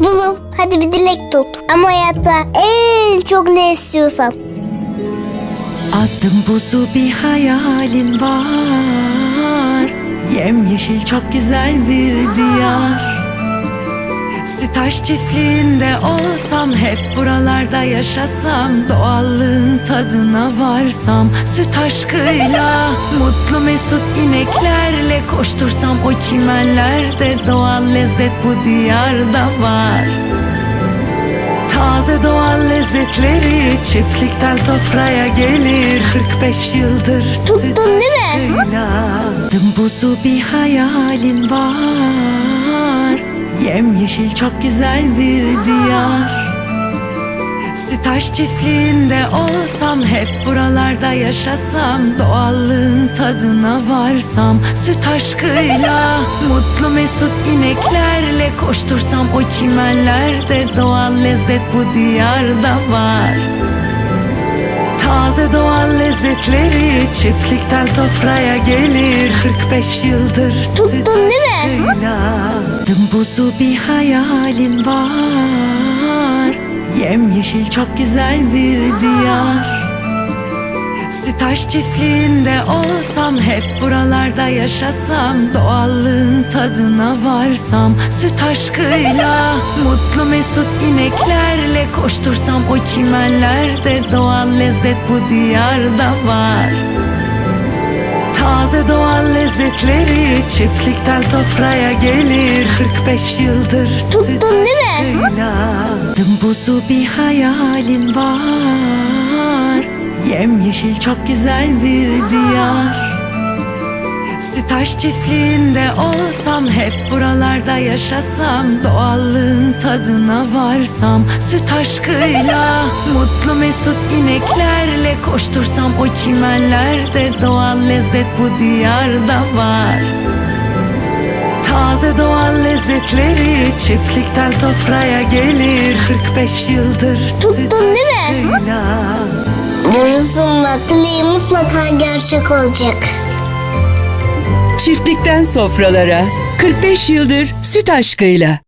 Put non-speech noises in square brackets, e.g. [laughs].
Buzum hadi bir dilek tut. Ama hayatta en çok ne istiyorsan. Adım buzu bir hayalim var Yemyeşil çok güzel bir diyar Sitaş çiftliğinde olsam Hep buralarda yaşasam Doğallığın tadına varsam Süt aşkıyla Mutlu mesut ineklerle Koştursam o çimenlerde Doğal lezzet bu diyarda var Taze doğal lezzetleri çiftlikten sofraya gelir 45 yıldır Tuttun süt değil mi? aşkıyla. Dımbuzu bir hayalim var Yemyeşil çok güzel bir diyar Sitaş çiftliğinde olsam Hep buralarda yaşasam Doğallığın tadına varsam Süt aşkıyla Mutlu mesut ineklerle Koştursam o çimenlerde Doğal lezzet bu diyarda var Taze doğal lezzetleri çiftlikten sofraya gelir 45 yıldır Tuttun süt? Aşkıyla. Dımbuzu bir hayalim var Yemyeşil çok güzel bir diyar Sitaş çiftliğinde olsam Hep buralarda yaşasam Doğallığın tadına varsam Süt aşkıyla [laughs] Mutlu mesut ineklerle Koştursam o çimenlerde Doğal lezzet bu diyarda var Taze doğal lezzetleri çiftlikten sofraya gelir. 45 yıldır Tuttun değil mi? Dımbuzu bir hayalim var. Yemyeşil çok güzel bir diyar Sitaş çiftliğinde olsam Hep buralarda yaşasam Doğallığın tadına varsam Süt aşkıyla [laughs] Mutlu mesut ineklerle Koştursam o çimenlerde Doğal lezzet bu diyarda var Taze doğal lezzetleri çiftlikten sofraya gelir 45 yıldır Tuttun süt değil mi? aşkıyla. Mutlaka gerçek olacak. Çiftlikten sofralara 45 yıldır süt aşkıyla.